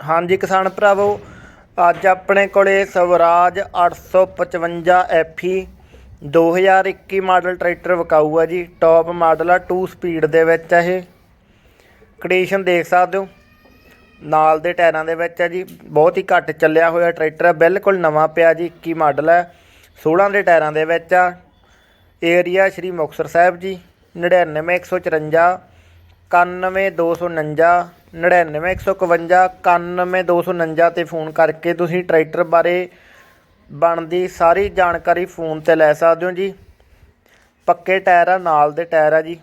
ਹਾਂਜੀ ਕਿਸਾਨ ਭਰਾਵੋ, ਅੱਜ ਆਪਣੇ ਕੋਲੇ ਸਵਰਾਜ 855 FE 2021 ਮਾਡਲ ਟਰੈਕਟਰ ਵਿਕਾਊ ਆ ਜੀ। ਟੌਪ ਮਾਡਲ ਆ 2 ਸਪੀਡ ਦੇ ਵਿੱਚ ਆ ਇਹ। ਕੰਡੀਸ਼ਨ ਦੇਖ ਸਕਦੇ ਹੋ। ਨਾਲ ਦੇ ਟਾਇਰਾਂ ਦੇ ਵਿੱਚ ਆ ਜੀ। ਬਹੁਤ ਹੀ ਘੱਟ ਚੱਲਿਆ ਹੋਇਆ ਟਰੈਕਟਰ ਆ, ਬਿਲਕੁਲ ਨਵਾਂ ਪਿਆ ਜੀ 21 ਮਾਡਲ ਹੈ 16 ਦੇ ਟਾਇਰਾਂ ਦੇ ਵਿੱਚ ਆ। ਏਰੀਆ ਸ਼੍ਰੀ ਮੁਕਤਸਰ ਸਾਹਿਬ ਜੀ 99154 91249 99151 91249 ਤੇ ਫੋਨ ਕਰਕੇ ਤੁਸੀਂ ਟਰੈਕਟਰ ਬਾਰੇ ਬਣਦੀ ਸਾਰੀ ਜਾਣਕਾਰੀ ਫੋਨ ਤੇ ਲੈ ਸਕਦੇ ਹੋ ਜੀ। ਪੱਕੇ ਟਾਇਰ ਆ, ਨਾਲ ਦੇ ਟਾਇਰ ਆ ਜੀ।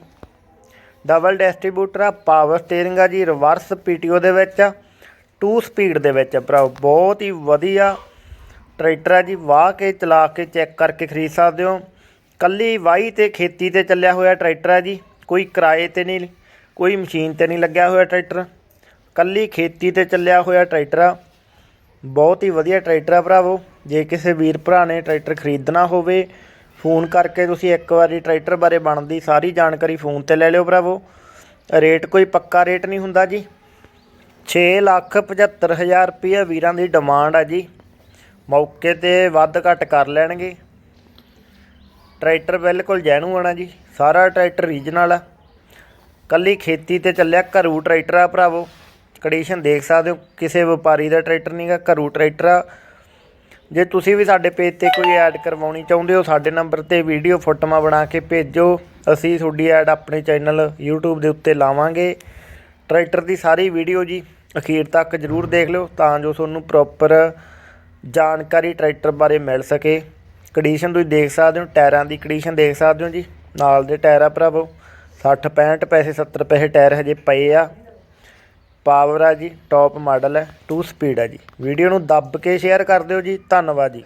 ਡਬਲ ਡਿਸਟ੍ਰੀਬਿਊਟਰ ਆ, ਪਾਵਰ ਸਟੀਅਰਿੰਗ ਆ ਜੀ, ਰਿਵਰਸ ਪੀਟੀਓ ਦੇ ਵਿੱਚ ਆ 2 ਸਪੀਡ ਦੇ ਵਿੱਚ ਆ ਭਰਾਓ, ਬਹੁਤ ਹੀ ਵਧੀਆ ਟਰੈਕਟਰ ਆ ਜੀ। ਵਾਹ ਕੇ ਚਲਾ ਕੇ ਚੈੱਕ ਕਰਕੇ ਖਰੀਦ ਸਕਦੇ ਹੋ। ਕੱਲੀ ਵਾਹੀ ਤੇ ਖੇਤੀ ਤੇ ਚੱਲਿਆ ਹੋਇਆ ਟਰੈਕਟਰ ਆ ਜੀ, ਕੋਈ ਕਿਰਾਏ ਤੇ ਨਹੀਂ, ਕੋਈ ਮਸ਼ੀਨ ਤੇ ਨਹੀਂ ਲੱਗਿਆ ਹੋਇਆ ਟਰੈਕਟਰ। ਕੱਲੀ ਖੇਤੀ ਤੇ ਚੱਲਿਆ ਹੋਇਆ ਟਰੈਕਟਰ ਆ। ਬਹੁਤ ਹੀ ਵਧੀਆ ਟਰੈਕਟਰ ਆ ਭਰਾਵੋ। ਜੇ ਕਿਸੇ ਵੀਰ ਭਰਾ ਨੇ ਟਰੈਕਟਰ ਖਰੀਦਣਾ ਹੋਵੇ, ਫੋਨ ਕਰਕੇ ਤੁਸੀਂ ਇੱਕ ਵਾਰੀ ਟਰੈਕਟਰ ਬਾਰੇ ਬਣਦੀ ਸਾਰੀ ਜਾਣਕਾਰੀ ਫੋਨ ਤੇ ਲੈ ਲਿਓ ਭਰਾਵੋ। ਰੇਟ ਕੋਈ ਪੱਕਾ ਰੇਟ ਨਹੀਂ ਹੁੰਦਾ ਜੀ। 6 ਲੱਖ 75 ਹਜ਼ਾਰ ਰੁਪਏ ਵੀਰਾਂ ਦੀ ਡਿਮਾਂਡ ਆ ਜੀ। ਮੌਕੇ ਤੇ ਵੱਧ ਘੱਟ ਕਰ ਲੈਣਗੇ। ਟਰੈਕਟਰ ਬਿਲਕੁਲ ਜੈਨੂਅਨ ਆ ਜੀ। ਸਾਰਾ ਟਰੈਕਟਰ ਰੀਜਨਲ ਆ। ਕੱਲੀ ਖੇਤੀ ਤੇ ਚੱਲਿਆ ਘਰੂ ਟਰੈਕਟਰ ਆ ਭਰਾਵੋ। ਕੰਡੀਸ਼ਨ ਦੇਖ ਸਕਦੇ ਹੋ, ਕਿਸੇ ਵਪਾਰੀ ਦਾ ਟਰੈਕਟਰ ਨਹੀਂਗਾ ਘਰੂ ਟਰੈਕਟਰ ਆ। ਜੇ ਤੁਸੀਂ ਵੀ ਸਾਡੇ ਪੇਜ ਤੇ ਕੋਈ ਐਡ ਕਰਵਾਉਣੀ ਚਾਹੁੰਦੇ ਹੋ, ਸਾਡੇ ਨੰਬਰ ਤੇ ਵੀਡੀਓ ਫੋਟੋਆਂ ਬਣਾ ਕੇ ਭੇਜੋ। ਅਸੀਂ ਤੁਹਾਡੀ ਐਡ ਆਪਣੇ ਚੈਨਲ YouTube ਦੇ ਉੱਤੇ ਲਾਵਾਂਗੇ। ਟਰੈਕਟਰ ਦੀ ਸਾਰੀ ਵੀਡੀਓ ਜੀ, ਅਖੀਰ ਤੱਕ ਜਰੂਰ ਦੇਖ ਲਿਓ, ਤਾਂ ਜੋ ਤੁਹਾਨੂੰ ਪ੍ਰੋਪਰ ਜਾਣਕਾਰੀ ਟਰੈਕਟਰ ਬਾਰੇ ਮਿਲ ਸਕੇ। ਕੰਡੀਸ਼ਨ ਤੁਸੀਂ ਦੇਖ ਸਕਦੇ ਹੋ, ਟਾਇਰਾਂ ਦੀ ਕੰਡੀਸ਼ਨ ਦੇਖ ਸਕਦੇ ਹੋ ਜੀ। ਨਾਲ ਦੇ ਟਾਇਰ ਆ ਭਰਾਵੋ 60 65 ਪੈਸੇ 70 ਪੈਸੇ ਟਾਇਰ ਹਜੇ ਪਏ ਆ। ਪਾਵਰ ਆ ਜੀ ਟੌਪ ਮਾਡਲ ਹੈ ਟੂ ਸਪੀਡ ਆ ਜੀ। ਵੀਡੀਓ ਨੂੰ ਦੱਬ ਕੇ ਸ਼ੇਅਰ ਕਰ ਦਿਓ ਜੀ, ਧੰਨਵਾਦ ਜੀ।